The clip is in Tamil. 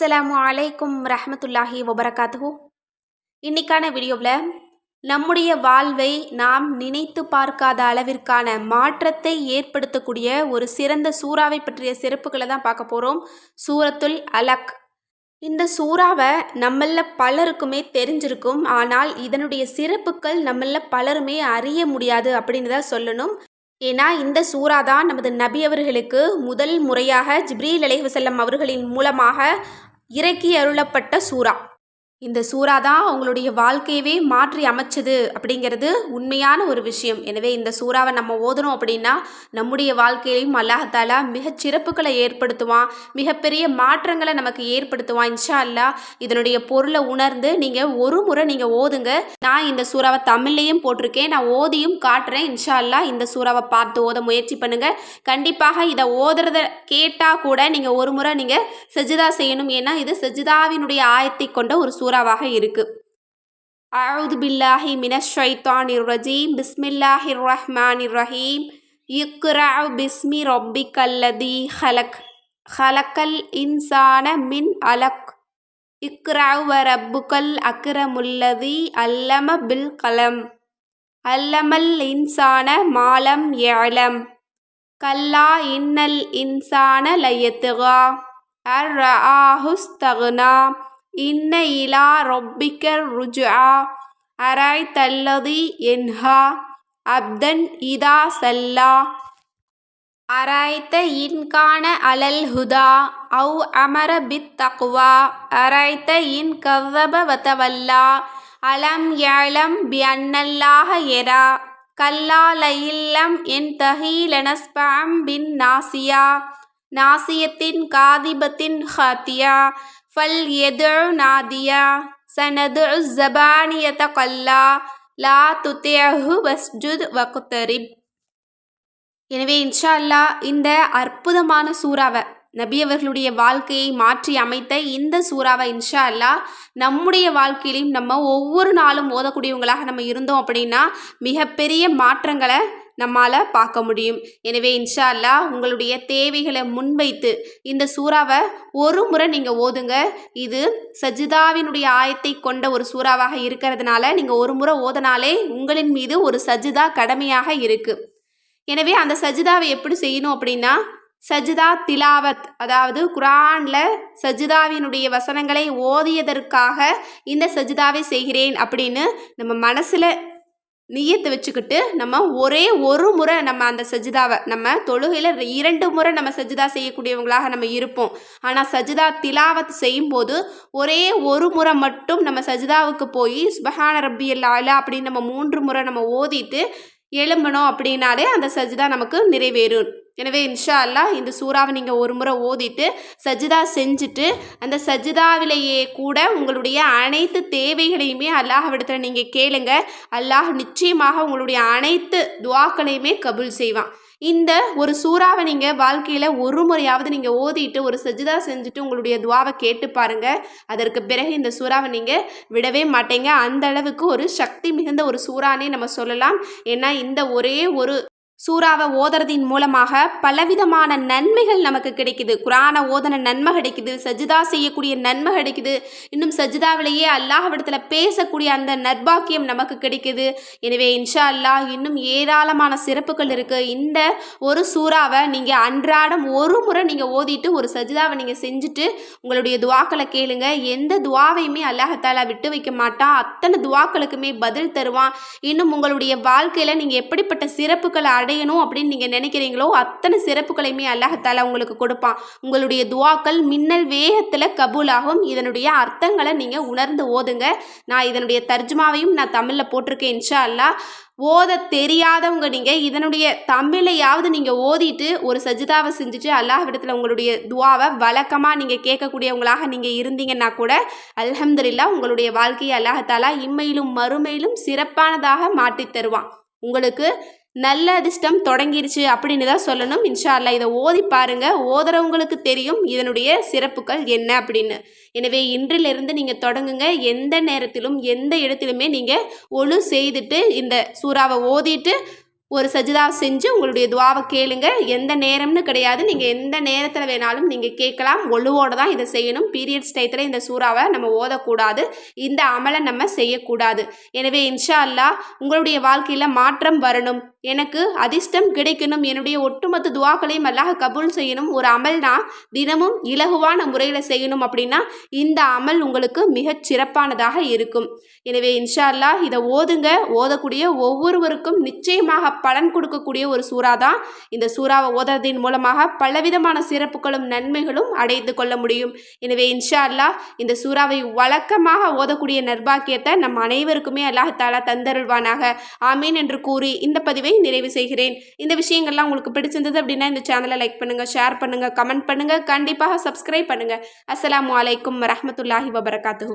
அஸ்ஸலாமு அலைக்கும் ரஹமத்துல்லாஹி வபரகாத்து இன்னைக்கான வீடியோவில் நம்முடைய வாழ்வை நாம் நினைத்து பார்க்காத அளவிற்கான மாற்றத்தை ஏற்படுத்தக்கூடிய ஒரு சிறந்த சூறாவை பற்றிய சிறப்புகளை தான் பார்க்க போகிறோம் சூரத்துல் அலக். இந்த சூறாவை நம்மள பலருக்குமே தெரிஞ்சிருக்கும். ஆனால் இதனுடைய சிறப்புகள் நம்மள பலருமே அறிய முடியாது அப்படின்னு தான் சொல்லணும். ஏன்னா இந்த சூறா தான் நமது நபி அவர்களுக்கு முதல் முறையாக ஜிப்ரீல் அலைவசல்லம் அவர்களின் மூலமாக இறக்கி அருளப்பட்ட சூறா. இந்த சூறா தான் அவங்களுடைய வாழ்க்கையவே மாற்றி அமைச்சது அப்படிங்கிறது உண்மையான ஒரு விஷயம். எனவே இந்த சூறாவை நம்ம ஓதணும் அப்படின்னா நம்முடைய வாழ்க்கையிலையும் அல்லாஹாலா மிகச் சிறப்புகளை ஏற்படுத்துவான் மிகப்பெரிய மாற்றங்களை நமக்கு ஏற்படுத்துவான் இன்ஷா அல்லா இதனுடைய பொருளை உணர்ந்து நீங்கள் ஒரு முறை நீங்கள் ஓதுங்க. நான் இந்த சூறாவை தமிழ்லையும் போட்டிருக்கேன் நான் ஓதியும் காட்டுறேன். இன்ஷா அல்லா இந்த சூறாவை பார்த்து ஓத முயற்சி பண்ணுங்கள் கண்டிப்பாக இதை ஓதுறத கேட்டால் கூட நீங்கள் ஒரு முறை நீங்கள் சஜிதா செய்யணும். ஏன்னா இது சஜிதாவினுடைய ஆயத்தை கொண்ட ஒரு சூறாவாக இருக்கு. அவுது பில்லாஹி மினஷ் ஷைத்தானிர் ரஜீம். பிஸ்மில்லாஹி ரஹ்மான் ரஹீம். இக்ரா பிஸ்மி ரொப்பிக்கல்லதி ஹலக். ஹலக்கல் இன்சான மின் அலக். இக்ரா வ ரப்புக்கல் அக்ரமுல்லதி அல்லம பில் கலம். அல்லமல் இன்சான மாலம் ஏலம் கல்லா இன்னல் இன்சான லயத்துகா. அர் ஆஹுஸ்தகுனா இன்ன இலா ரொப்பிக்கர் ருஜா அராய் தல்லதி என்ஹா அப்தன் இதா சல்லா. அராய்த்த இன்கான அலல் ஹுதா அவு அமர பித் தக்வா. அராய்த்த இன் கவ்வப வத்தவல்லா அலம் யாலம் பியன்னல்லாக எரா. கல்லா லயில்லம் என் தஹீலனஸ்பாம் பின் நாசியா. நாசியத்தின் காதிபத்தின் ஹாத்தியா. ஃபல் எது நாதியா சனது ஜபானியத கல்லா லா துத்தேஹு வஸ்ஜுத் வகுத்தரிப் எனவே இன்ஷா அல்லா இந்த அற்புதமான சூறாவை நபி அவர்களுடைய வாழ்க்கையை மாற்றி அமைத்த இந்த சூறாவை இன்ஷா அல்லா நம்முடைய வாழ்க்கையிலையும் நம்ம ஒவ்வொரு நாளும் ஓதக்கூடியவங்களாக நம்ம இருந்தோம் அப்படின்னா மிகப்பெரிய மாற்றங்களை நம்மால் பார்க்க முடியும். எனவே இன்ஷா அல்லா உங்களுடைய தேவைகளை முன்வைத்து இந்த சூறாவை ஒரு முறை நீங்கள் ஓதுங்க. இது சஜிதாவினுடைய ஆயத்தை கொண்ட ஒரு சூறாவாக இருக்கிறதுனால நீங்கள் ஒரு முறை ஓதனாலே உங்களின் மீது ஒரு சஜிதா கடமையாக இருக்குது எனவே அந்த சஜிதாவை எப்படி செய்யணும் அப்படின்னா சஜிதா திலாவத் அதாவது குரானில் சஜிதாவினுடைய வசனங்களை ஓதியதற்காக இந்த சஜிதாவை செய்கிறேன் அப்படின்னு நம்ம மனசில் நீயத்தை வச்சுக்கிட்டு நம்ம ஒரே ஒரு முறை நம்ம அந்த சஜிதாவை நம்ம தொழுகையில் இரண்டு முறை நம்ம சஜிதா செய்யக்கூடியவங்களாக நம்ம இருப்போம். ஆனால் சஜிதா திலாவத் செய்யும்போது ஒரே ஒரு முறை மட்டும் நம்ம சஜிதாவுக்கு போய் சுபஹான ரப்பி அல்லா அப்படின்னு நம்ம மூன்று முறை நம்ம ஓதிட்டு எழும்பணும் அப்படின்னாலே அந்த சஜிதா நமக்கு நிறைவேறும். எனவே இன்ஷா அல்லா இந்த சூறாவை நீங்கள் ஒரு முறை ஓதிட்டு சஜிதா செஞ்சுட்டு அந்த சஜிதாவிலேயே கூட உங்களுடைய அனைத்து தேவைகளையுமே அல்லாஹ்விடத்தில் நீங்கள் கேளுங்க. அல்லாஹ் நிச்சயமாக உங்களுடைய அனைத்து துவாக்களையுமே கபுல் செய்வான். இந்த ஒரு சூறாவை நீங்கள் வாழ்க்கையில் ஒரு முறையாவது நீங்கள் ஓதிட்டு ஒரு சஜிதா செஞ்சுட்டு உங்களுடைய துவாவை கேட்டு பாருங்கள் அதற்கு பிறகு இந்த சூறாவை நீங்கள் விடவே மாட்டீங்க. அந்த அளவுக்கு ஒரு சக்தி மிகுந்த ஒரு சூறானே நம்ம சொல்லலாம். ஏன்னா இந்த ஒரே ஒரு சூறாவை ஓதுறதின் மூலமாக பலவிதமான நன்மைகள் நமக்கு கிடைக்குது. குரானை ஓதன நன்மை கிடைக்குது. சஜிதா செய்யக்கூடிய நன்மை கிடைக்குது. இன்னும் சஜிதாவிலேயே அல்லாஹ்விடத்தில் பேசக்கூடிய அந்த நற்பாக்கியம் நமக்கு கிடைக்குது. எனவே இன்ஷா அல்லாஹ் இன்னும் ஏராளமான சிறப்புகள் இருக்குது இந்த ஒரு சூறாவை நீங்கள் அன்றாடம் ஒரு முறை நீங்கள் ஓதிட்டு ஒரு சஜிதாவை நீங்கள் செஞ்சுட்டு உங்களுடைய துவாக்களை கேளுங்க. எந்த துவாவையுமே அல்லாஹாலா விட்டு வைக்க மாட்டான் அத்தனை துவாக்களுக்குமே பதில் தருவான். இன்னும் உங்களுடைய வாழ்க்கையில் நீங்கள் எப்படிப்பட்ட சிறப்புகளை அடையணும் அப்படின்னு நீங்கள் நினைக்கிறீங்களோ அத்தனை சிறப்புகளையுமே அல்லாஹாலா உங்களுக்கு கொடுப்பான். உங்களுடைய துவாக்கள் மின்னல் வேகத்தில் கபூலாகும். இதனுடைய அர்த்தங்களை நீங்கள் உணர்ந்து ஓதுங்க. நான் இதனுடைய தர்ஜுமாவையும் நான் தமிழில் போட்டிருக்கேன் இன்ஷா அல்லா ஓத தெரியாதவங்க நீங்கள் இதனுடைய தமிழையாவது நீங்கள் ஓதிட்டு ஒரு சஜிதாவை செஞ்சுட்டு அல்லாஹ்விடத்தில் உங்களுடைய துவாவை வழக்கமாக நீங்கள் கேட்கக்கூடியவங்களாக நீங்கள் இருந்தீங்கன்னா கூட அல்ஹம்துலில்லா உங்களுடைய வாழ்க்கையை அல்லாஹாலா இம்மையிலும் மறுமையிலும் சிறப்பானதாக மாற்றித் தருவான். உங்களுக்கு நல்ல அதிர்ஷ்டம் தொடங்கிருச்சு அப்படின்னு தான் சொல்லணும். இன்ஷா அல்லா இதை ஓதி பாருங்கள் ஓதுறவங்களுக்கு தெரியும் இதனுடைய சிறப்புகள் என்ன அப்படின்னு. எனவே இன்றிலிருந்து நீங்கள் தொடங்குங்க. எந்த நேரத்திலும் எந்த இடத்திலுமே நீங்கள் ஒழு செய்துட்டு இந்த சூறாவை ஓதிட்டு ஒரு சஜிதா செஞ்சு உங்களுடைய துவாவை கேளுங்க. எந்த நேரம்னு கிடையாது. நீங்கள் எந்த நேரத்தில் வேணாலும் நீங்கள் கேட்கலாம். ஒழுவோடு தான் இதை செய்யணும். பீரியட்ஸ் டயத்தில் இந்த சூறாவை நம்ம ஓதக்கூடாது. இந்த அமலை நம்ம செய்யக்கூடாது. எனவே இன்ஷா அல்லாஹ் உங்களுடைய வாழ்க்கையில் மாற்றம் வரணும். எனக்கு அதிர்ஷ்டம் கிடைக்கணும். என்னுடைய ஒட்டுமொத்த துவாக்களையும் அல்லாஹ் கபூல் செய்யணும். ஒரு அமல்னா தினமும் இலகுவான முறையில் செய்யணும் அப்படின்னா இந்த அமல் உங்களுக்கு மிகச் சிறப்பானதாக இருக்கும். எனவே இன்ஷா அல்லாஹ் இதை ஓதுங்க. ஓதக்கூடிய ஒவ்வொருவருக்கும் நிச்சயமாக பலன் கொடுக்கக்கூடிய ஒரு சூறா தான் இந்த சூறாவை ஓதுறதின் மூலமாக பலவிதமான சிறப்புகளும் நன்மைகளும் அடைந்து கொள்ள முடியும். எனவே இன்ஷா அல்லாஹ் இந்த சூறாவை வழக்கமாக ஓதக்கூடிய நர்பாக்கியத்தை நம் அனைவருக்குமே அல்லாஹ் தாலா தந்தருள்வானாக. ஆமீன் என்று கூறி இந்த பதிவை நிறைவு செய்கிறேன். இந்த விஷயங்கள்லாம் உங்களுக்கு பிடிச்சிருந்தது அப்படின்னா இந்த சேனலை லைக் பண்ணுங்கள் ஷேர் பண்ணுங்கள் கமெண்ட் பண்ணுங்கள் கண்டிப்பாக சப்ஸ்கிரைப் பண்ணுங்கள் அஸ்லாம் அலைக்கும் வரமத்துல்லாஹி வபரகாத்து